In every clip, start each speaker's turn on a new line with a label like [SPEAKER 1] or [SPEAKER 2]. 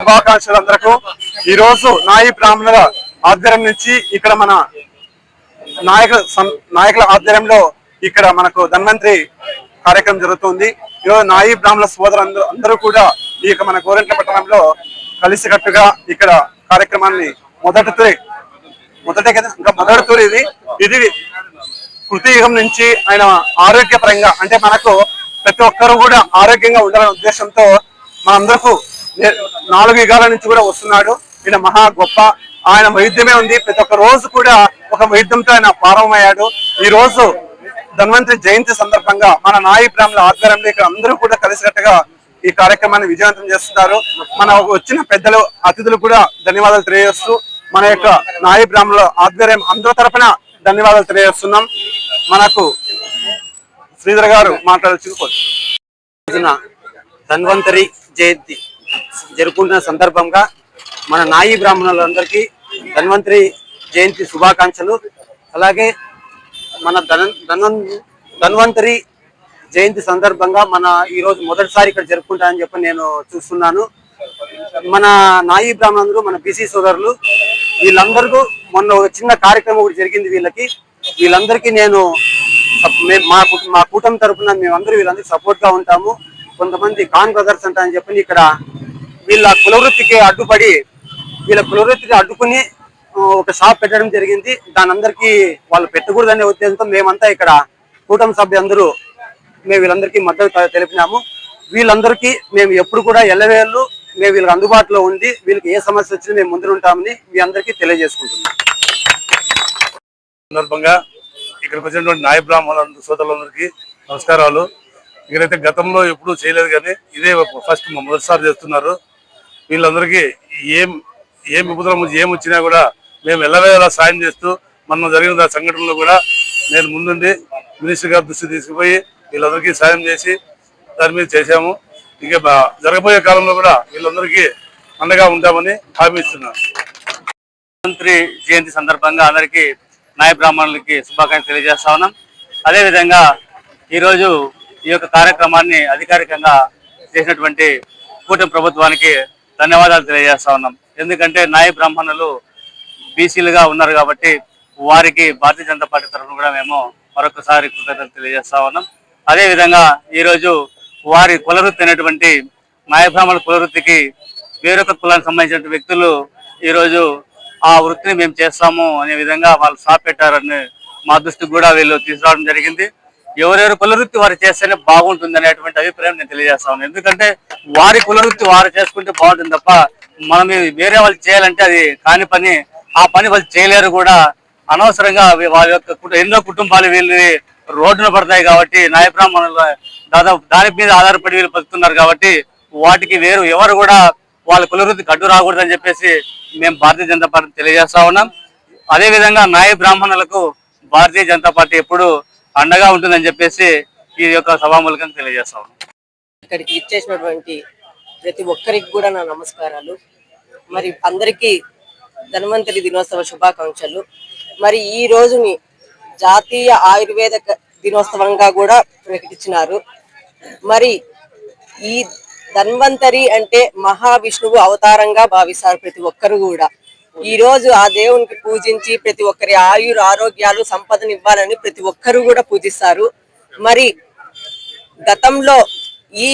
[SPEAKER 1] శుభాకాంక్షలందరకు ఈ రోజు నాయి బ్రాహ్మణుల ఆధ్వర్యం నుంచి ఇక్కడ మన నాయకుల నాయకుల ఆధ్వర్యంలో ఇక్కడ మనకు ధన్వంతరి కార్యక్రమం జరుగుతుంది. ఈరోజు నాయి బ్రాహ్మణుల సోదరులందరూ అందరూ కూడా ఈ యొక్క మన గోరెంట్ల పట్టణంలో కలిసికట్టుగా ఇక్కడ కార్యక్రమాన్ని మొదటి మొదటే కదా ఇంకా మొదటి తూరి ఇది. ఇది కృతయుగం నుంచి ఆయన ఆరోగ్యపరంగా అంటే మనకు ప్రతి ఒక్కరు కూడా ఆరోగ్యంగా ఉండాలనే ఉద్దేశంతో మనందరకు అందరూ నాలుగు యుగాల నుంచి కూడా వస్తున్నాడు. ఈయన మహా గొప్ప ఆయన వైద్యమే ఉంది. ప్రతి ఒక్క రోజు కూడా ఒక వైద్యంతో ఆయన ప్రారంభమయ్యాడు ఈ రోజు ధన్వంతరి జయంతి సందర్భంగా మన నాయి బ్రాహ్మణుల ఆధ్వర్యంలో ఇక్కడ అందరూ కూడా కలిసినట్టుగా ఈ కార్యక్రమాన్ని విజయవంతం చేస్తున్నారు. మన వచ్చిన పెద్దలు అతిథులు కూడా ధన్యవాదాలు తెలియజేస్తూ మన యొక్క నాయి బ్రాహ్మణుల ఆధ్వర్యం అందరి తరపున ధన్యవాదాలు తెలియజేస్తున్నాం. మనకు శ్రీధర్ గారు మాట్లాడాల్సింది
[SPEAKER 2] ధన్వంతరి జయంతి జరుపుకుంటున్న సందర్భంగా మన నాయి బ్రాహ్మణులందరికీ ధన్వంతరి జయంతి శుభాకాంక్షలు. అలాగే మన ధన్ ధన్వంతరి జయంతి సందర్భంగా మన ఈరోజు మొదటిసారి ఇక్కడ జరుపుకుంటానని చెప్పి నేను చూస్తున్నాను. మన నాయి బ్రాహ్మణులు మన బీసీ సోదరులు వీళ్ళందరికీ మొన్న ఒక చిన్న కార్యక్రమం ఒకటి జరిగింది వీళ్ళకి. వీళ్ళందరికీ నేను సప్- మా మా కూటమి తరపున మేమందరూ వీళ్ళందరికీ సపోర్ట్గా ఉంటాము. కొంతమంది కాన్ బ్రదర్స్ అంట అని చెప్పి ఇక్కడ వీళ్ళ కులవృత్తికి అడ్డుపడి వీళ్ళ కులవృత్తికి అడ్డుకుని ఒక షాప్ పెట్టడం జరిగింది. దాని అందరికీ వాళ్ళు పెట్టకూడదనే ఉద్దేశంతో మేమంతా ఇక్కడ కూటమి సభ్యులందరూ మేము వీళ్ళందరికీ మద్దతు తెలిపినాము. వీళ్ళందరికీ మేము ఎప్పుడు కూడా ఎల్లవేళ్ళు మేము వీళ్ళకి అందుబాటులో ఉండి వీళ్ళకి ఏ సమస్య వచ్చినా మేము ముందు ఉంటామని మీ అందరికీ తెలియజేసుకుంటున్నాం.
[SPEAKER 3] సందర్భంగా ఇక్కడికి వచ్చినటువంటి నాయ బ్రాహ్మణ సోదరులందరికీ నమస్కారాలు. ఇక్కడైతే గతంలో ఎప్పుడూ చేయలేదు కానీ ఇదే ఫస్ట్ మొదటిసారి చేస్తున్నారు. వీళ్ళందరికీ ఏం ఏం ఉపద్రవం ఏం వచ్చినా కూడా మేము ఎల్లవేళలా సాయం చేస్తూ మనం జరిగిన సంఘటనలో కూడా నేను ముందుండి మినిస్టర్ గారి దృష్టి తీసుకుపోయి వీళ్ళందరికీ సాయం చేసి దాని మీద చేశాము. ఇంకా జరగబోయే కాలంలో కూడా వీళ్ళందరికీ అండగా ఉంటామని హామీ ఇస్తున్నాను.
[SPEAKER 2] మంత్రి జయంతి సందర్భంగా అందరికీ నాయ బ్రాహ్మణులకి శుభాకాంక్షలు తెలియజేస్తా ఉన్నాం. అదేవిధంగా ఈరోజు ఈ యొక్క కార్యక్రమాన్ని అధికారికంగా చేసినటువంటి కూటమి ప్రభుత్వానికి ధన్యవాదాలు తెలియజేస్తా ఉన్నాం. ఎందుకంటే నాయ బ్రాహ్మణులు బీసీలుగా ఉన్నారు కాబట్టి వారికి భారతీయ జనతా పార్టీ తరఫున కూడా మేము మరొకసారి కృతజ్ఞతలు తెలియజేస్తా ఉన్నాం. అదేవిధంగా ఈరోజు వారి కులవృత్తి అయినటువంటి నాయ కులవృత్తికి వేరొక కులానికి సంబంధించిన వ్యక్తులు ఈరోజు ఆ వృత్తిని మేము చేస్తాము అనే విధంగా వాళ్ళు షాప్ పెట్టారని మా దృష్టికి కూడా వీళ్ళు తీసుకురావడం జరిగింది. ఎవరెవరు కులవృత్తి వారు చేస్తేనే బాగుంటుంది అనేటువంటి అభిప్రాయం నేను తెలియజేస్తాను ఎందుకంటే వారి కులవృత్తి వారు చేసుకుంటే బాగుంటుంది తప్ప మనం వేరే వాళ్ళు చేయాలంటే అది కాని పని ఆ పని వాళ్ళు చేయలేరు కూడా. అనవసరంగా వాళ్ళ యొక్క ఎన్నో కుటుంబాలు వీళ్ళు రోడ్డున పడతాయి కాబట్టి నాయబ్రాహ్మణుల దాదాపు దాని మీద ఆధారపడి వీళ్ళు బతుకుతున్నారు కాబట్టి వాటికి వేరు ఎవరు కూడా వాళ్ళ కులవృత్తికి అడ్డు రాకూడదని చెప్పేసి మేము భారతీయ జనతా పార్టీ తెలియజేస్తా ఉన్నాం. అదే విధంగా నాయ బ్రాహ్మణులకు భారతీయ జనతా పార్టీ ఎప్పుడు అండగా ఉంటుందని చెప్పేసి ఈ యొక్క సభామూలకంగా తెలియజేస్తా ఉన్నాం.
[SPEAKER 4] ఇక్కడికి ఇచ్చేసినటువంటి ప్రతి ఒక్కరికి కూడా నా నమస్కారాలు. మరి అందరికీ ధన్వంతరి దినోత్సవ శుభాకాంక్షలు. మరి ఈ రోజుని జాతీయ ఆయుర్వేద దినోత్సవంగా కూడా ప్రకటించినారు. మరి ఈ ధన్వంతరి అంటే మహావిష్ణువు అవతారంగా భావిస్తారు ప్రతి ఒక్కరు కూడా. ఈ రోజు ఆ దేవునికి పూజించి ప్రతి ఒక్కరి ఆయుర ఆరోగ్యాలు సంపదను ఇవ్వాలని ప్రతి ఒక్కరు కూడా పూజిస్తారు. మరి గతంలో ఈ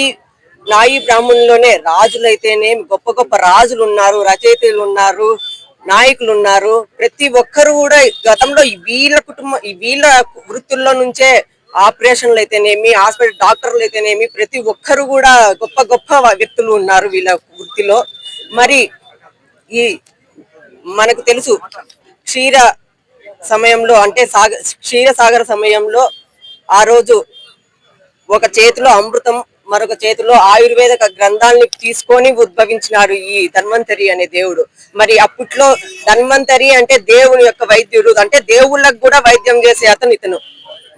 [SPEAKER 4] నాయి బ్రాహ్మణులోనే రాజులైతేనే గొప్ప గొప్ప రాజులు ఉన్నారు రచయితలు ఉన్నారు నాయకులు ఉన్నారు. ప్రతి ఒక్కరు కూడా గతంలో ఈ వీళ్ళ కుటుంబం ఈ వీళ్ళ వృత్తుల్లో నుంచే ఆపరేషన్లు అయితేనేమి హాస్పిటల్ డాక్టర్లు అయితేనేమి ప్రతి ఒక్కరు కూడా గొప్ప గొప్ప వ్యక్తులు ఉన్నారు వీళ్ళ వృత్తిలో. మరి ఈ మనకు తెలుసు క్షీర సమయంలో అంటే సాగ క్షీరసాగర సమయంలో ఆ రోజు ఒక చేతిలో అమృతం మరొక చేతిలో ఆయుర్వేద గ్రంథాలని తీసుకొని ఉద్భవించినాడు ఈ ధన్వంతరి అనే దేవుడు. మరి అప్పట్లో ధన్వంతరి అంటే దేవుని యొక్క వైద్యుడు అంటే దేవుళ్ళకు కూడా వైద్యం చేసే అతను ఇతను.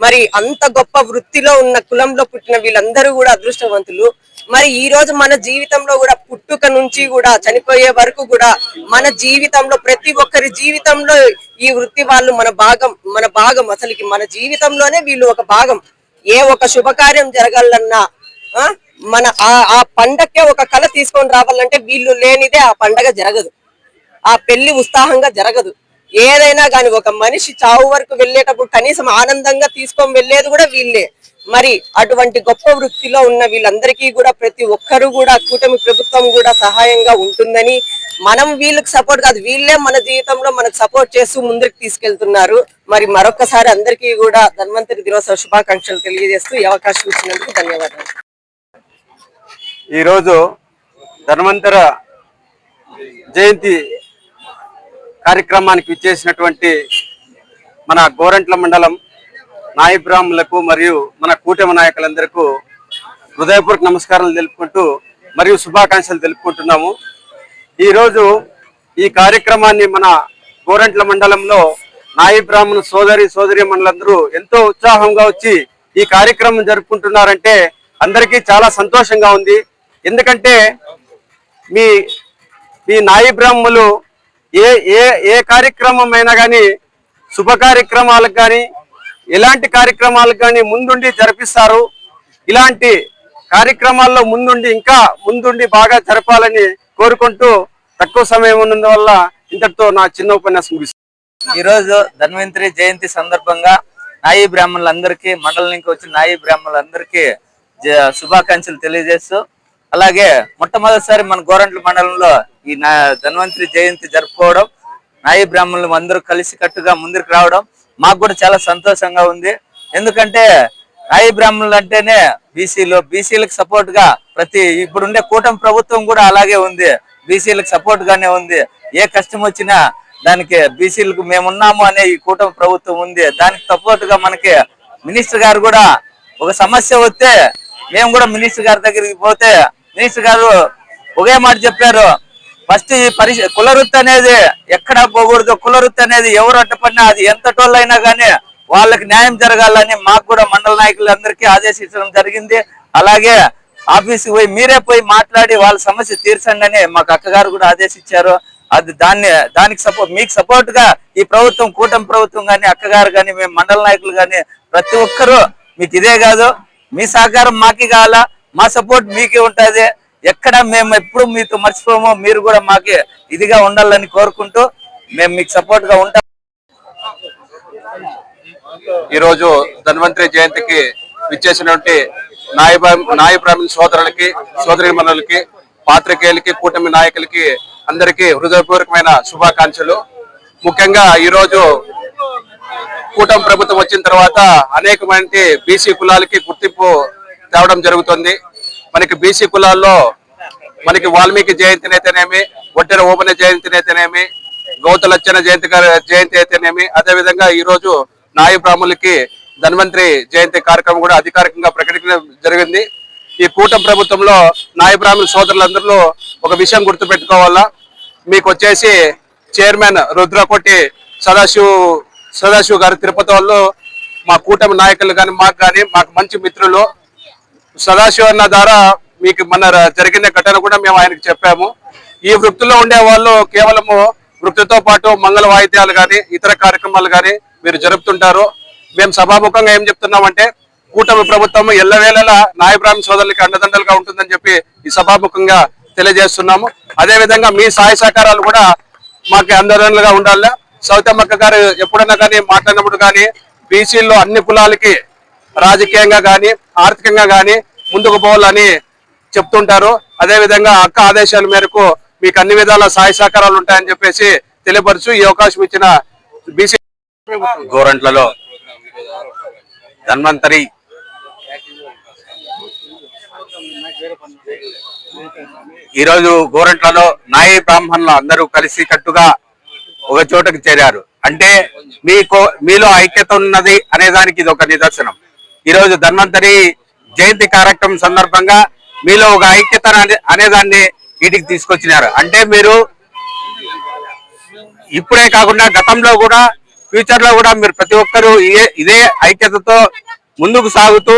[SPEAKER 4] మరి అంత గొప్ప వృత్తిలో ఉన్న కులంలో పుట్టిన వీళ్ళందరూ కూడా అదృష్టవంతులు. మరి ఈ రోజు మన జీవితంలో కూడా పుట్టుక నుంచి కూడా చనిపోయే వరకు కూడా మన జీవితంలో ప్రతి ఒక్కరి జీవితంలో ఈ వృత్తి వాళ్ళు మన భాగం మన భాగం అసలుకి మన జీవితంలోనే వీళ్ళు ఒక భాగం. ఏ ఒక శుభకార్యం జరగాలన్నా ఆ? మన ఆ- ఆ పండక్కే ఒక కళ తీసుకొని రావాలంటే వీళ్ళు లేనిదే ఆ పండగ జరగదు. ఆ పెళ్ళి ఉత్సాహంగా జరగదు. ఏదైనా కానీ ఒక మనిషి చావు వరకు వెళ్ళేటప్పుడు కనీసం ఆనందంగా తీసుకొని వెళ్ళేది కూడా వీళ్ళే. మరి అటువంటి గొప్ప వృత్తిలో ఉన్న వీళ్ళందరికీ కూడా ప్రతి ఒక్కరూ కూడా కూటమి ప్రభుత్వం కూడా సహాయంగా ఉంటుందని మనం వీళ్ళకి సపోర్ట్ కాదు వీళ్ళే మన జీవితంలో మనకు సపోర్ట్ చేస్తూ ముందుకు తీసుకెళ్తున్నారు. మరి మరొకసారి అందరికీ కూడా ధన్వంతరి దినోత్సవ శుభాకాంక్షలు తెలియజేస్తూ ఈ అవకాశం ఇచ్చినందుకు ధన్యవాదాలు.
[SPEAKER 1] ఈరోజు ధన్వంతర జయంతి కార్యక్రమానికి విచ్చేసినటువంటి మన గోరంట్ల మండలం నాయ బ్రాహ్మణులకు మరియు మన కూటమి నాయకులందరికీ హృదయపూర్వక నమస్కారాలు తెలుపుకుంటూ మరియు శుభాకాంక్షలు తెలుపుకుంటున్నాము. ఈరోజు ఈ కార్యక్రమాన్ని మన గోరంట్ల మండలంలో నాయి బ్రాహ్మణ సోదరి సోదరి మండలందరూ ఎంతో ఉత్సాహంగా వచ్చి ఈ కార్యక్రమం జరుపుకుంటున్నారంటే అందరికీ చాలా సంతోషంగా ఉంది. ఎందుకంటే మీ మీ నాయబ్రాహ్ములు ఏ ఏ ఏ కార్యక్రమం అయినా కానీ శుభ కార్యక్రమాలకు కానీ ఎలాంటి కార్యక్రమాలకు కానీ ముందుండి జరిపిస్తారు. ఇలాంటి కార్యక్రమాల్లో ముందుండి ఇంకా ముందుండి బాగా జరపాలని కోరుకుంటూ తక్కువ సమయం ఉన్నందువల్ల ఇంతటితో నా చిన్న ఉపన్యాసం ముగిస్తుంది
[SPEAKER 5] ఈ రోజు ధన్వంతరి జయంతి సందర్భంగా నాయి బ్రాహ్మణులందరికీ మండలం నుంచి వచ్చిన నాయి బ్రాహ్మణులందరికీ జ- శుభాకాంక్షలు తెలియజేస్తూ అలాగే మొట్టమొదటిసారి మన గోరంట్ల మండలంలో ఈ ధన్వంతరి జయంతి జరుపుకోవడం నాయి బ్రాహ్మణులు అందరూ కలిసి కట్టుగా ముందుకు రావడం మాకు కూడా చాలా సంతోషంగా ఉంది. ఎందుకంటే నాయి బ్రాహ్మణులు అంటేనే బీసీలు బీసీలకు సపోర్ట్గా ప్రతి ఇప్పుడుండే కూటమి ప్రభుత్వం కూడా అలాగే ఉంది. బీసీలకు సపోర్ట్ గానే ఉంది. ఏ కష్టం వచ్చినా దానికి బీసీలకు మేమున్నాము అనే ఈ కూటమి ప్రభుత్వం ఉంది. దానికి సపోర్ట్గా మనకి మినిస్టర్ గారు కూడా ఒక సమస్య వస్తే మేము కూడా మినిస్టర్ గారి దగ్గరికి పోతే మినిస్టర్ గారు ఒకే మాట చెప్పారు. ఫస్ట్ ఈ పరిస్థితి కులవృత్తి అనేది ఎక్కడ పోకూడదు కులవృత్తి అనేది ఎవరు అట్టపడినా అది ఎంత టోళ్ళైనా కానీ వాళ్ళకి న్యాయం జరగాలని మాకు కూడా మండల నాయకులందరికీ ఆదేశించడం జరిగింది. అలాగే ఆఫీస్కి పోయి మీరే పోయి మాట్లాడి వాళ్ళ సమస్య తీర్చండి అని మాకు అక్కగారు కూడా ఆదేశించారు. అది దాన్ని దానికి సపోర్ట్ మీకు సపోర్ట్గా ఈ ప్రభుత్వం కూటమి ప్రభుత్వం కానీ అక్కగారు కానీ మేము మండల నాయకులు కానీ ప్రతి ఒక్కరూ మీకు ఇదే కాదు. మీ సహకారం మాకే కావాలా? మా సపోర్ట్ మీకే ఉంటుంది. ఎక్కడ మేము ఎప్పుడు మీతో మర్చిపోము మీరు కూడా మాకే ఇదిగా ఉండాలని కోరుకుంటూ మేము మీకు సపోర్ట్గా ఉంటాం.
[SPEAKER 1] ఈరోజు ధన్వంతరి జయంతికి విచ్చేసినటువంటి నాయ నాయ బ్రాహ్మణ సోదరులకి సోదరి మనులకి పాత్రికేయులకి కూటమి నాయకులకి అందరికీ హృదయపూర్వకమైన శుభాకాంక్షలు. ముఖ్యంగా ఈరోజు కూటమి ప్రభుత్వం వచ్చిన తర్వాత అనేకమైన బీసీ కులాలకి గుర్తింపు తేవడం జరుగుతుంది. మనకి బీసీ కులాల్లో మనకి వాల్మీకి జయంతిని అయితేనేమి ఒట్టెర ఓపెన జయంతిని అయితేనేమి గౌతలచ్చన జయంతి జయంతి అయితేనేమి అదే విధంగా ఈ రోజు నాయ బ్రాహ్మణులకి ధన్వంతరి జయంతి కార్యక్రమం కూడా అధికారికంగా ప్రకటించడం జరిగింది. ఈ కూటమి ప్రభుత్వంలో నాయ బ్రాహ్మణ సోదరులందరిలో ఒక విషయం గుర్తుపెట్టుకోవాలా? మీకు వచ్చేసి చైర్మన్ రుద్రకోటి సదాశివ్ సదాశివ్ గారు తిరుపతి వాళ్ళు మా కూటమి నాయకులు కానీ మాకు కానీ మాకు మంచి మిత్రులు. సదాశివ అన్న ద్వారా మీకు మన జరిగిన ఘటన కూడా మేము ఆయనకు చెప్పాము. ఈ వృత్తిలో ఉండే వాళ్ళు కేవలము వృత్తితో పాటు మంగళ వాయిద్యాలు కానీ ఇతర కార్యక్రమాలు కానీ మీరు జరుపుతుంటారు. మేము సభాముఖంగా ఏం చెప్తున్నామంటే కూటమి ప్రభుత్వం ఎల్లవేళలా నాయబ్రాహ్మణ సోదరులకి అండదండలుగా ఉంటుందని చెప్పి ఈ సభాముఖంగా తెలియజేస్తున్నాము. అదేవిధంగా మీ సహాయ సహకారాలు కూడా మాకు అండదండలుగా ఉండాలి. సౌతమ్మక్క గారు ఎప్పుడైనా కానీ మాట్లాడినప్పుడు కానీ బీసీల్లో అన్ని కులాలకి రాజకీయంగా కానీ ఆర్థికంగా కానీ ముందుకు పోవాలని చెప్తుంటారు. అదే విధంగా అక్క ఆదేశాల మేరకు మీకు అన్ని విధాల సహాయ సహకారాలు ఉంటాయని చెప్పేసి తెలియపరచు ఈ అవకాశం ఇచ్చిన బీసీ గోరంట్లలో ధన్వంతరి ఈరోజు గోరంట్లలో నాయ బ్రాహ్మణులు అందరూ కలిసి కట్టుగా ఒక చోటకు చేరారు. అంటే మీకు మీలో ఐక్యత ఉన్నది అనే దానికి ఇది ఒక నిదర్శనం. ఈరోజు ధన్వంతరి జయంతి కార్యక్రమం సందర్భంగా మీలో ఒక ఐక్యత అనే- అనేదాన్ని వీటికి తీసుకొచ్చినారు. అంటే మీరు ఇప్పుడే కాకుండా గతంలో కూడా ఫ్యూచర్లో కూడా మీరు ప్రతి ఒక్కరూ ఇదే- ఇదే ఐక్యతతో ముందుకు సాగుతూ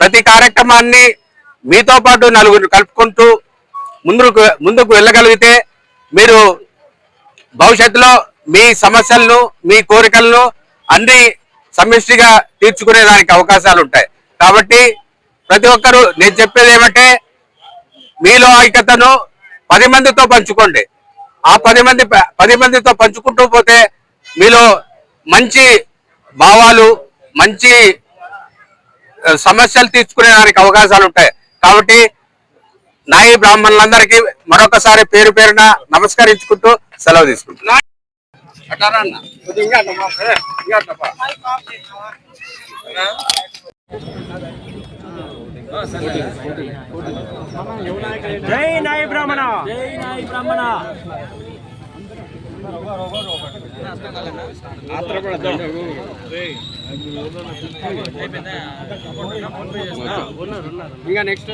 [SPEAKER 1] ప్రతి కార్యక్రమాన్ని మీతో పాటు నలుగురు కలుపుకుంటూ ముందుకు ముందుకు వెళ్ళగలిగితే మీరు భవిష్యత్తులో మీ సమస్యలను మీ కోరికలను అన్ని సమిష్టిగా తీర్చుకునే దానికి అవకాశాలు ఉంటాయి కాబట్టి
[SPEAKER 6] ప్రతి ఒక్కరు నేను చెప్పేది ఏమంటే మీలో ఐక్యతను పది మందితో పంచుకోండి. ఆ పది మంది పది మందితో పంచుకుంటూ పోతే మీలో మంచి భావాలు మంచి సమస్యలు తీర్చుకునే దానికి అవకాశాలు ఉంటాయి కాబట్టి నాయి బ్రాహ్మణులందరికీ మరొకసారి పేరు పేరున నమస్కరించుకుంటూ సెలవు తీసుకుంటున్నాను.
[SPEAKER 7] జై నాయ బ్రాహ్మణ జై నాయ బ్రాహ్మణ ఇంకా నెక్స్ట్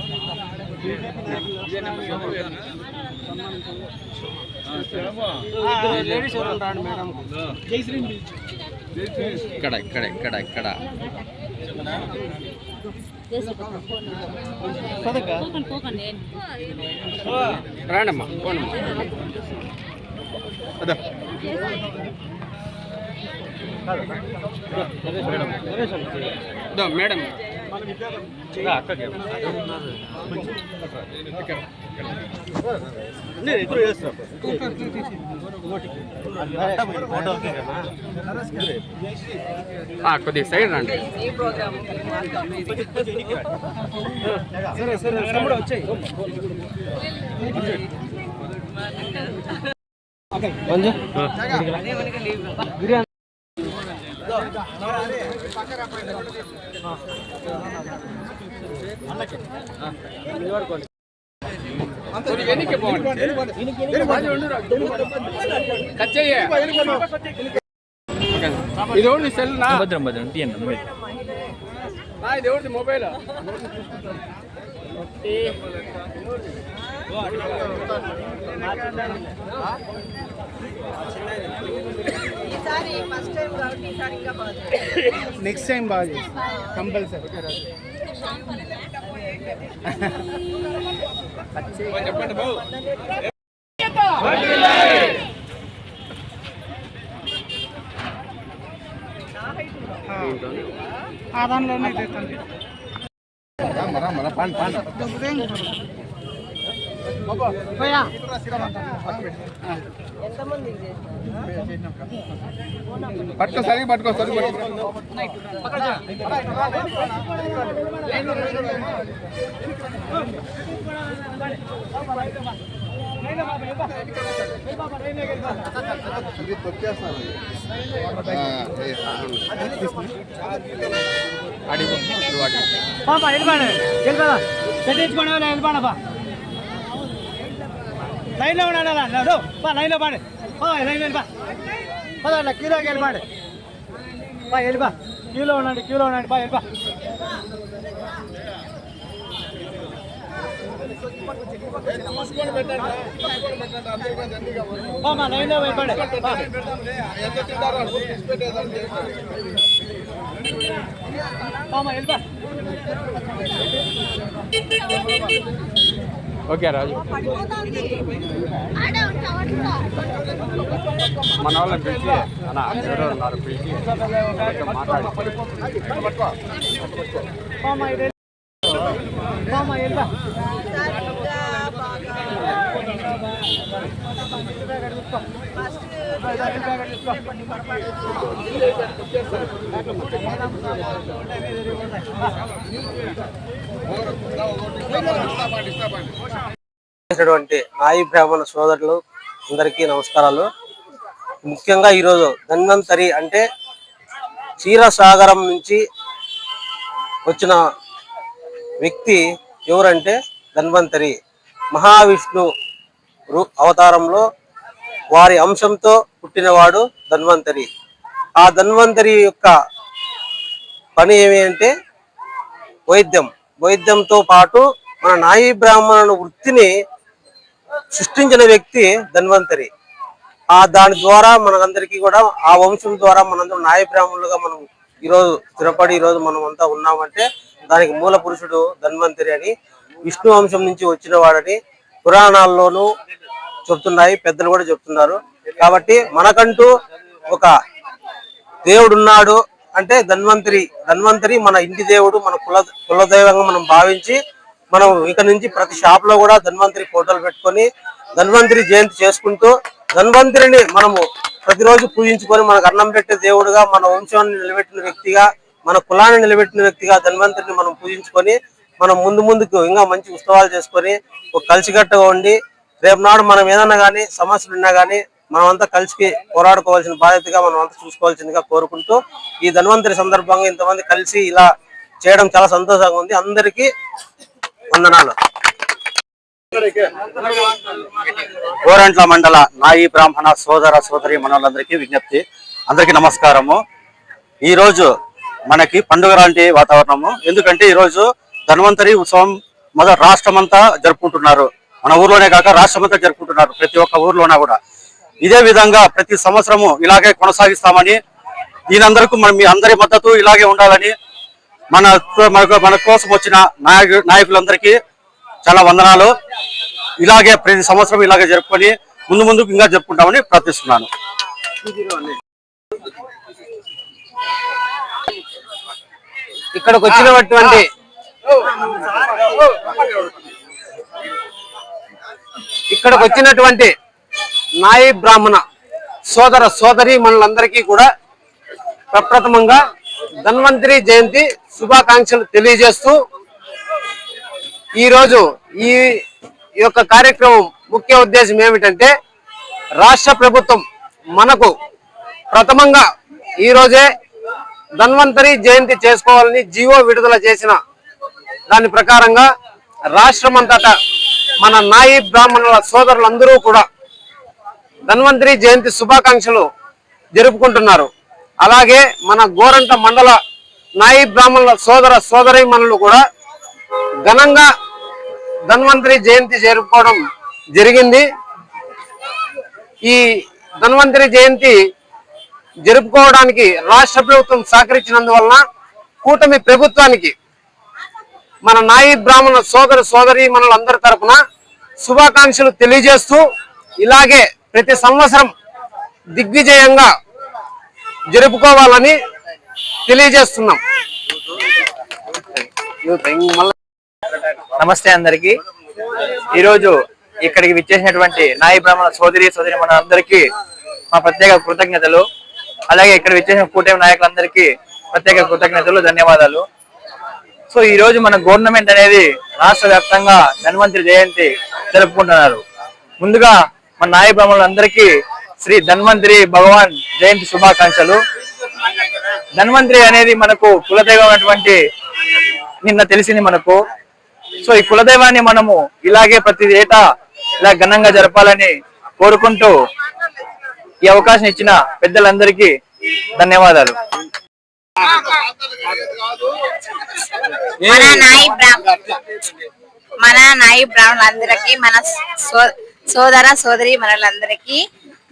[SPEAKER 5] ఇక్కడ ఇక్కడ ఇక్కడ ఇక్కడ.
[SPEAKER 7] రాండమ్మా పోనమ్మా. దో, మేడం. కొద్దిగా సైడ్ రండి.
[SPEAKER 4] సరే ప్రోగ్రామ్
[SPEAKER 7] వచ్చాయి బిర్యానీ సెల్ నా
[SPEAKER 5] భద్రం భద్రం తీయండి
[SPEAKER 7] నా ఇది ఎవరిది మొబైల్
[SPEAKER 4] ఈసారి ఫస్ట్ టైం కాబట్టి ఈసారి ఇంకా బాగా
[SPEAKER 7] నెక్స్ట్ టైం బాగా కంపల్సరీ చెప్పండి బాబు ఆ దానిలోనే చేస్తాను
[SPEAKER 4] ఎంతమంది
[SPEAKER 7] పట్టుకో సరి పట్టుకో సరి
[SPEAKER 8] పాపా వెళ్ళిపోండి వెళ్ళిపోదా పెట్టించుకోండి వెళ్ళిపోండి బా లైన్లో ఉండాలి బా లైన్లో పాడి. లైన్ వెళ్ళిపా పదా కిలోకి వెళ్ళిపోండి బా వెళ్ళిపా క్యూలో ఉండండి క్యూలో ఉండండి. బా వెళ్ళిపా మా లైన్లో వెళ్ళిపోండి వెళ్ళిపా
[SPEAKER 7] ఓకే రాజు. మన వాళ్ళని పిలిచి అన్న ఎవరో ఉన్నారు పిలిచి మాట్లాడి
[SPEAKER 8] బామ్మ ఇది బామ్మ వెళ్ళిపా
[SPEAKER 9] చేసినటువంటి నాయి బ్రాహ్మణ సోదరులు అందరికీ నమస్కారాలు. ముఖ్యంగా ఈరోజు ధన్వంతరి అంటే క్షీరసాగరం నుంచి వచ్చిన వ్యక్తి ఎవరంటే ధన్వంతరి మహావిష్ణు అవతారంలో వారి అంశంతో పుట్టినవాడు ధన్వంతరి. ఆ ధన్వంతరి యొక్క పని ఏమి అంటే వైద్యం. వైద్యంతో పాటు మన నాయి బ్రాహ్మణుల వృత్తిని సృష్టించిన వ్యక్తి ధన్వంతరి. ఆ దాని ద్వారా మనందరికీ కూడా ఆ వంశం ద్వారా మనందరం నాయ బ్రాహ్మణులుగా మనం ఈరోజు స్థిరపడి ఈరోజు మనం అంతా ఉన్నామంటే దానికి మూల పురుషుడు ధన్వంతరి అని విష్ణు వంశం నుంచి వచ్చిన వాడని పురాణాల్లోనూ చెప్తున్నాయి పెద్దలు కూడా చెప్తున్నారు. కాబట్టి మనకంటూ ఒక దేవుడున్నాడు అంటే ధన్వంతరి. ధన్వంతరి మన ఇంటి దేవుడు మన కుల కులదైవంగా మనం భావించి మనం ఇక నుంచి ప్రతి షాప్లో కూడా ధన్వంతరి ఫోటోలు పెట్టుకొని ధన్వంతరి జయంతి చేసుకుంటూ ధన్వంతరిని మనము ప్రతిరోజు పూజించుకొని మనకు అన్నం పెట్టే దేవుడుగా మన వంశాన్ని నిలబెట్టిన వ్యక్తిగా మన కులాన్ని నిలబెట్టిన వ్యక్తిగా ధన్వంతరిని మనం పూజించుకొని మనం ముందు ముందుకు ఇంకా మంచి ఉత్సవాలు చేసుకొని ఒక కలిసికట్టుగా ఉండి రేపు నాడు మనం ఏదన్నా కానీ సమస్యలు ఉన్నా కానీ మనం అంతా కలిసి పోరాడుకోవాల్సిన బాధ్యతగా మనం అంతా చూసుకోవాల్సిందిగా కోరుకుంటూ ఈ ధన్వంతరి సందర్భంగా ఇంతమంది కలిసి ఇలా చేయడం చాలా సంతోషంగా ఉంది. అందరికీ వందనాలు.
[SPEAKER 10] గోరంట్ల మండల నాయి బ్రాహ్మణ సోదర సోదరి మనలందరికీ విజ్ఞప్తి. అందరికీ నమస్కారము. ఈ రోజు మనకి పండుగ లాంటి వాతావరణము. ఎందుకంటే ఈ రోజు ధన్వంతరి ఉత్సవం మొదటి రాష్ట్రమంతా జరుపుకుంటున్నారు. మన ఊర్లోనే కాక రాష్ట్రమంతా జరుపుకుంటున్నారు ప్రతి ఒక్క ఊర్లోనా కూడా ఇదే విధంగా ప్రతి సంవత్సరము ఇలాగే కొనసాగిస్తామని దీనందరికీ మన మీ అందరి మద్దతు ఇలాగే ఉండాలని మన మన కోసం వచ్చిన నాయకు నాయకులందరికీ చాలా వందనాలు ఇలాగే ప్రతి సంవత్సరం ఇలాగే జరుపుకొని ముందు ముందుకు ఇంకా జరుపుకుంటామని ప్రార్థిస్తున్నాను
[SPEAKER 8] ఇక్కడికి వచ్చినటువంటి ఇక్కడికి వచ్చినటువంటి నాయి బ్రాహ్మణ సోదర సోదరి మనలందరికీ కూడా ప్రప్రథమంగా ధన్వంతరి జయంతి శుభాకాంక్షలు తెలియజేస్తూ ఈరోజు ఈ ఈ యొక్క కార్యక్రమం ముఖ్య ఉద్దేశం ఏమిటంటే రాష్ట్ర ప్రభుత్వం మనకు ప్రథమంగా ఈ రోజే ధన్వంతరి జయంతి చేసుకోవాలని జీవో విడుదల చేసిన దాని ప్రకారంగా రాష్ట్రమంతటా మన నాయి బ్రాహ్మణుల సోదరులందరూ కూడా ధన్వంతరి జయంతి శుభాకాంక్షలు జరుపుకుంటున్నారు. అలాగే మన గోరంట మండల నాయి బ్రాహ్మణుల సోదర సోదరి కూడా ఘనంగా ధన్వంతరి జయంతి జరుపుకోవడం జరిగింది. ఈ ధన్వంతరి జయంతి జరుపుకోవడానికి రాష్ట్ర ప్రభుత్వం సహకరించినందువలన కూటమి ప్రభుత్వానికి మన నాయి బ్రాహ్మణ సోదర సోదరి మనలందరి తరఫున శుభాకాంక్షలు తెలియజేస్తూ ఇలాగే ప్రతి సంవత్సరం దిగ్విజయంగా జరుపుకోవాలని తెలియజేస్తున్నాం.
[SPEAKER 11] నమస్తే అందరికి. ఈరోజు ఇక్కడికి విచ్చేసినటువంటి నాయి బ్రాహ్మణ సోదరి సోదరి మన అందరికీ మా ప్రత్యేక కృతజ్ఞతలు. అలాగే ఇక్కడ విచ్చేసిన కూటమి నాయకులందరికీ ప్రత్యేక కృతజ్ఞతలు ధన్యవాదాలు. సో ఈ రోజు మన గవర్నమెంట్ అనేది రాష్ట్ర వ్యాప్తంగా ధన్వంతరి జయంతి జరుపుకుంటున్నారు. ముందుగా మన నాయ బ్రాహ్మణులందరికీ శ్రీ ధన్వంతరి భగవాన్ జయంతి శుభాకాంక్షలు. ధన్వంతరి అనేది మనకు కులదైవం అటువంటి నిన్న తెలిసింది మనకు. సో ఈ కులదైవాన్ని మనము ఇలాగే ప్రతి ఏటా ఇలా ఘనంగా జరపాలని కోరుకుంటూ ఈ అవకాశం ఇచ్చిన పెద్దలందరికీ ధన్యవాదాలు.
[SPEAKER 12] మన నాయి బ్రాహ్మణ. మన నాయి బ్రాహ్మణులందరికీ మన సో- సోదర సోదరి మనలందరికీ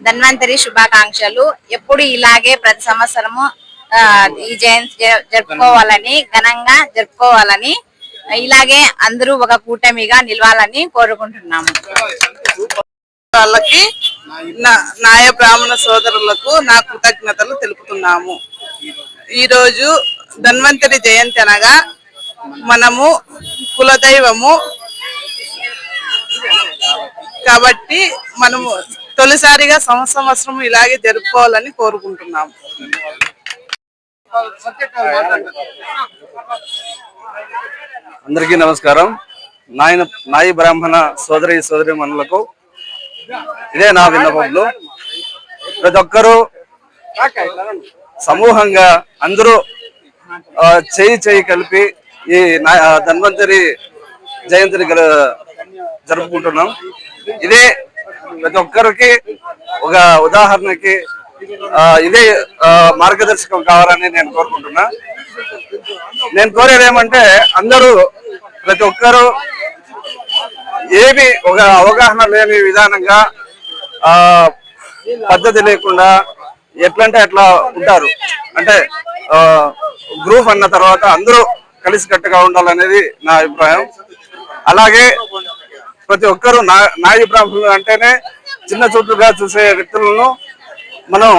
[SPEAKER 12] ధన్వంతరి శుభాకాంక్షలు. ఎప్పుడు ఇలాగే ప్రతి సంవత్సరము ఈ జయంతి జరుపుకోవాలని ఘనంగా జరుపుకోవాలని ఇలాగే అందరూ ఒక కూటమిగా నిలవాలని కోరుకుంటున్నాము.
[SPEAKER 13] వాళ్ళకి నాయ బ్రాహ్మణ సోదరులకు నా కృతజ్ఞతలు తెలుపుతున్నాము. ఈరోజు ధన్వంతరి జయంతి అనగా మనము కులదైవము. కాబట్టి మనము తొలిసారిగా సంవత్సరం ఇలాగే జరుపుకోవాలని కోరుకుంటున్నాము.
[SPEAKER 1] అందరికీ నమస్కారం. నాయన నాయి బ్రాహ్మణ సోదరి సోదరి మనులకు ఇదే నా విన్నపంలో ప్రతి ఒక్కరూ సమూహంగా అందరూ చేయి చేయి కలిపి ఈ నా- ధన్వంతరి జయంతిని గల- జరుపుకుంటున్నాం. ఇదే ప్రతి ఒక్కరికి ఒక ఉదాహరణకి ఇదే మార్గదర్శకం కావాలని నేను కోరుకుంటున్నా. నేను కోరేది ఏమంటే అందరూ ప్రతి ఒక్కరూ ఏమి ఒక అవగాహన లేని విధానంగా పద్ధతి లేకుండా ఎట్లంటే అట్లా ఉంటారు. అంటే గ్రూప్ అన్న తర్వాత అందరూ కలిసికట్టుగా ఉండాలనేది నా అభిప్రాయం. అలాగే ప్రతి ఒక్కరూ నా నాయ అంటేనే చిన్న చూపులుగా చూసే వ్యక్తులను మనం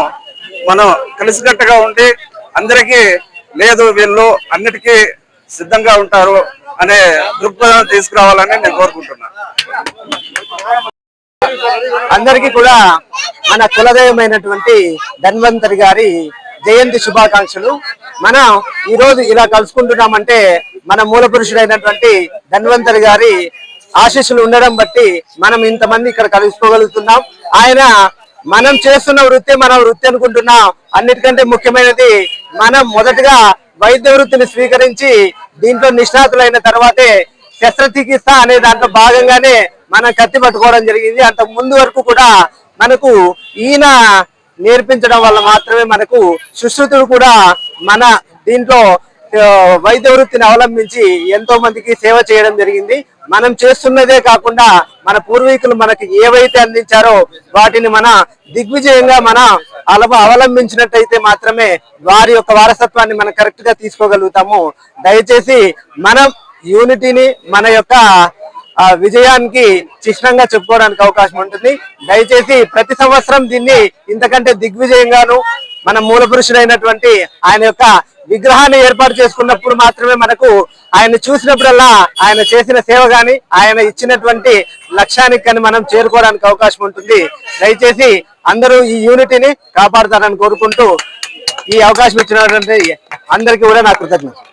[SPEAKER 1] మనం కలిసికట్టుగా ఉండి అందరికీ లేదు వీళ్ళు అన్నిటికీ సిద్ధంగా ఉంటారు అనే దృక్పథం తీసుకురావాలని నేను కోరుకుంటున్నాను
[SPEAKER 8] అందరికీ కూడా మన కులదైవమైనటువంటి ధన్వంతరి గారి జయంతి శుభాకాంక్షలు. మనం ఈ రోజు ఇలా కలుసుకుంటున్నామంటే మన మూల పురుషుడైనటువంటి ధన్వంతరి గారి ఆశీస్సులు ఉండడం బట్టి మనం ఇంతమంది ఇక్కడ కలుసుకోగలుగుతున్నాం. ఆయన మనం చేస్తున్న వృత్తి మన వృత్తి అనుకుంటున్నాం. అన్నిటికంటే ముఖ్యమైనది మనం మొదటగా వైద్య వృత్తిని స్వీకరించి దీంట్లో నిష్ణాతులైన తర్వాతే శస్త్రచికిత్స అనే దాంట్లో భాగంగానే మనం కత్తి పట్టుకోవడం జరిగింది. అంత ముందు వరకు కూడా మనకు ఈయన నేర్పించడం వల్ల మాత్రమే మనకు సుశ్రుతుడు కూడా మన దీంట్లో వైద్య వృత్తిని అవలంబించి ఎంతో మందికి సేవ చేయడం జరిగింది. మనం చేస్తున్నదే కాకుండా మన పూర్వీకులు మనకి ఏవైతే అందించారో వాటిని మన దిగ్విజయంగా మన అలవ అవలంబించినట్టయితే మాత్రమే వారి యొక్క వారసత్వాన్ని మనం కరెక్ట్గా తీసుకోగలుగుతాము. దయచేసి మనం యూనిటీని మన యొక్క ఆ విజయానికి చిహ్నంగా చెప్పుకోవడానికి అవకాశం ఉంటుంది. దయచేసి ప్రతి సంవత్సరం దీన్ని ఇంతకంటే దిగ్విజయంగాను మన మూల పురుషుడైనటువంటి ఆయన యొక్క విగ్రహాన్ని ఏర్పాటు చేసుకున్నప్పుడు మాత్రమే మనకు ఆయన చూసినప్పుడల్లా ఆయన చేసిన సేవ గాని ఆయన ఇచ్చినటువంటి లక్ష్యానికి కానీ మనం చేరుకోవడానికి అవకాశం ఉంటుంది. దయచేసి అందరూ ఈ యూనిటీని కాపాడుతారని కోరుకుంటూ ఈ అవకాశం ఇచ్చినటువంటి అందరికీ కూడా నా కృతజ్ఞత